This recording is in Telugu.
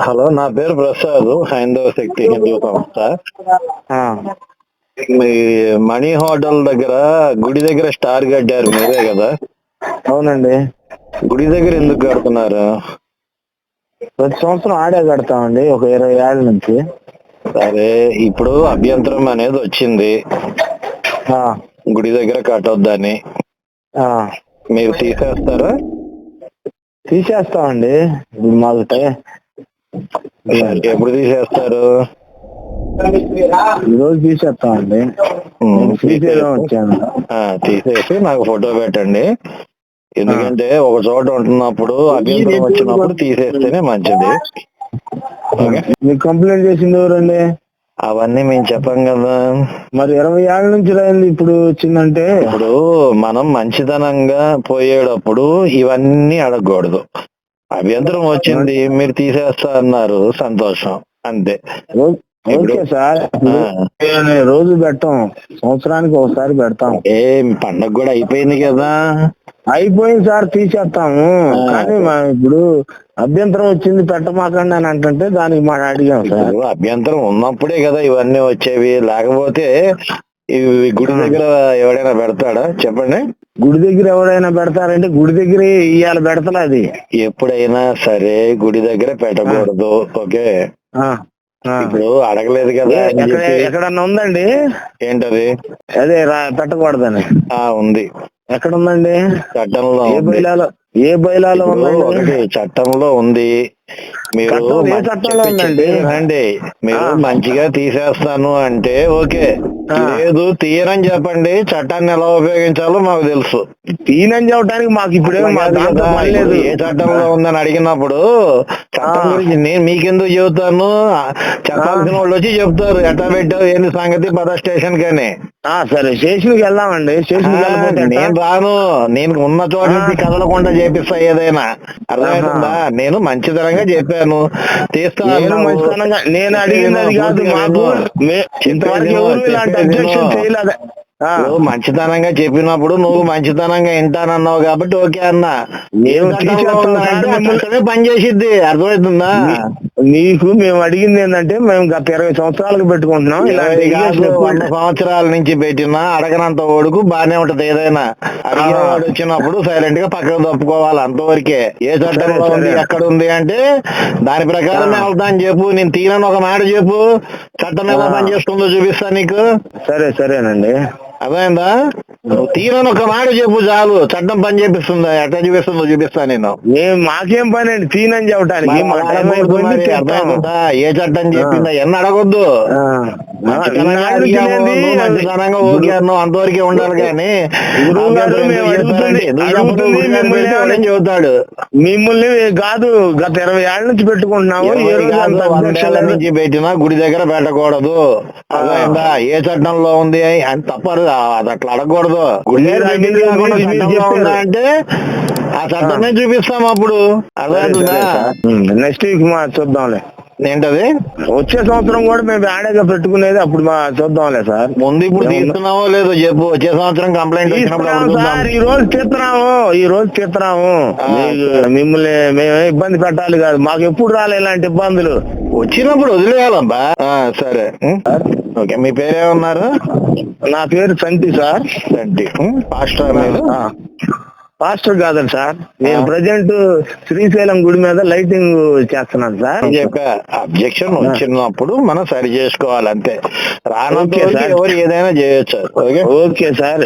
హలో నా పేరు ప్రసాద్ హైందవ శక్తి హిందూ సంస్థ. మీ మణి హోటల్ దగ్గర గుడి దగ్గర స్టార్ కట్టారు మీరే కదా? అవునండి. గుడి దగ్గర ఎందుకు కడుతున్నారు? ప్రతి సంవత్సరం ఆడే కడతామండి ఒక ఇరవై ఏళ్ళ నుంచి. సరే ఇప్పుడు అభ్యంతరం అనేది వచ్చింది. గుడి దగ్గర కట్టొద్దని. ఆ, మీరు తీసేస్తారా? తీసేస్తామండి మాకు ఎప్పుడు తీసేస్తారు? ఈ రోజు తీసేస్తామండి ఉమ్, నేను తీసేయడం వచ్చాను. తీసేసి నాకు ఫోటో పెట్టండి. ఎందుకంటే ఒక చోట ఉంటున్నప్పుడు అభ్యంతరం వచ్చినప్పుడు తీసేస్తేనే మంచిది. మీకు కంప్లైంట్ చేసింది ఎవరండి? అవన్నీ మేము చెప్పం కదా. మరి ఇరవై ఏళ్ళ నుంచి రాయింది ఇప్పుడు వచ్చిందంటే? ఇప్పుడు మనం మంచితనంగా పోయేటప్పుడు ఇవన్నీ అడగకూడదు. అభ్యంతరం వచ్చింది మీరు తీసేస్తా అన్నారు సంతోషం. అంతే. Okay sir. రోజు పెట్టాం సంవత్సరానికి ఒకసారి పెడతాం. ఏ పండగ కూడా అయిపోయింది కదా. అయిపోయింది సార్ తీసేస్తాము. కానీ మా ఇప్పుడు అభ్యంతరం వచ్చింది పెట్టమాకండి అని అంటే దానికి మనం అడిగాం సార్. అభ్యంతరం ఉన్నప్పుడే కదా ఇవన్నీ వచ్చేవి. లేకపోతే ఇవి గుడి దగ్గర ఎవడైనా పెడతాడా? చెప్పండి. గుడి దగ్గర ఎవరైనా పెడతారంటే గుడి దగ్గర ఇవాళ పెడతలే అది. ఎప్పుడైనా సరే గుడి దగ్గర పెట్టకూడదు. ఓకే. ఇప్పుడు అడగలేదు కదా ఎక్కడన్నా ఉందండి? ఏంటది? అదే పెట్టకూడదని. ఆ ఉంది. ఎక్కడ ఉందండి చట్టంలో ఏ బైలాలో ఏ ఇప్పుడు ఉందండి? చట్టంలో ఉంది. మీరు చట్టంలో ఉందండి? మీరు. మంచిగా తీసేస్తాను అంటే ఓకే. లేదు తీయరని చెప్పండి చట్టాన్ని ఎలా ఉపయోగించాలో మాకు తెలుసు. తీనని చెప్పడానికి మాకు ఇప్పుడే ఏ చట్టంలో ఉందని అడిగినప్పుడు చట్టం. గురించి నేను మీకెందుకు చెబుతాను? చెప్పాల్సిన వాళ్ళు వచ్చి చెప్తారు ఎట్లా పెట్టావు ఏంది సంగతి పద స్టేషన్ కని సరే స్టేషన్కి వెళ్దామండి. స్టేషన్కి వెళ్ళిపోతే? నేను రాను. నేను ఉన్న చోట నుంచి. కదలకుండా చేపిస్తా ఏదైనా. అర్థమవుతుందా నేను మంచితనంగా చెప్పాను. తీస్తా నేను అన్నావు. మంచితనంగా నేను అడిగింది కాదు. మాకు ఇంతవరకు ఎవరు ఇలాంటి అబ్జెక్షన్. చేయలేదు. నువ్వు మంచితనంగా చెప్పినప్పుడు నువ్వు మంచితనంగా వింటానన్నావు కాబట్టి ఓకే అన్న. చట్టమే పనిచేసిద్ది. అర్థమవుతుందా నీకు మేము అడిగింది ఏంటంటే మేము గత ఇరవై సంవత్సరాలకు పెట్టుకుంటున్నాం. ఇలాంటి వంద సంవత్సరాల నుంచి పెట్టినా అడగనంత ఓడుకు బానే ఉంటది ఏదైనా. వచ్చినప్పుడు సైలెంట్గా పక్కకు తప్పుకోవాలి అంతవరకే. ఏ చట్టంలో ఉంది. ఎక్కడ ఉంది అంటే దాని ప్రకారమే ఆ. వెళ్తా అని చెప్పు నేను తీనని ఒక మాట చెప్పు చట్టం ఎలా. పనిచేస్తుందో చూపిస్తా నీకు. సరే సరేనండి. అర్థమైందా? నువ్వు తీనని ఒక మాట చెప్పు చాలు. చట్టం పని చేపిస్తుందా? ఎట్లా చూపిస్తుందో చూపిస్తా నేను. మేము మాకేం పని అండి? తీనని చెప్పడానికి ఏ చట్టం చెప్పిందా ఎన్ని అడగొద్దు? అంతవరకే ఉండాలి కానీ చెబుతాడు? మిమ్మల్ని కాదు గత ఇరవై ఏళ్ళ నుంచి పెట్టుకుంటున్నాము. నుంచి పెట్టినా గుడి దగ్గర పెట్టకూడదు. ఏ చట్టంలో ఉంది? అని తప్పరు అది అట్లా అడగకూడదు. అంటే ఆ చట్టమే చూపిస్తాం అప్పుడు. అర్థమవుతుందా నెక్స్ట్ వీక్ మా చూద్దాంలే. ఏంటది? వచ్చే సంవత్సరం కూడా మేము ఆడేగా పెట్టుకునేది అప్పుడు మా చూద్దాంలే సార్. ముందు ఇప్పుడు? తీస్తున్నావో లేదో చెప్పు. వచ్చే సంవత్సరం కంప్లైంట్ సార్. ఈ రోజు తీస్తున్నాము ఈ రోజు తీస్తున్నాము. మిమ్మల్ని మేము ఇబ్బంది పెట్టాలి కాదు. మాకు ఎప్పుడు రాలే ఇలాంటి ఇబ్బందులు. వచ్చినప్పుడు వదిలేయాలబ్బా సరే? ఓకే మీ పేరేమన్నారు నా పేరు సంటి సార్. ఉం? పాస్టర్ మీరు. పాస్టర్ కాదండి సార్. నేను. ప్రజెంట్ శ్రీశైలం గుడి మీద లైటింగ్ చేస్తున్నాను సార్. చెప్పా అబ్జెక్షన్ వచ్చినప్పుడు మనం సరి చేసుకోవాలి అంతే. రానంత. ఎవరు ఏదైనా చేయొచ్చు. ఓకే? Okay sir.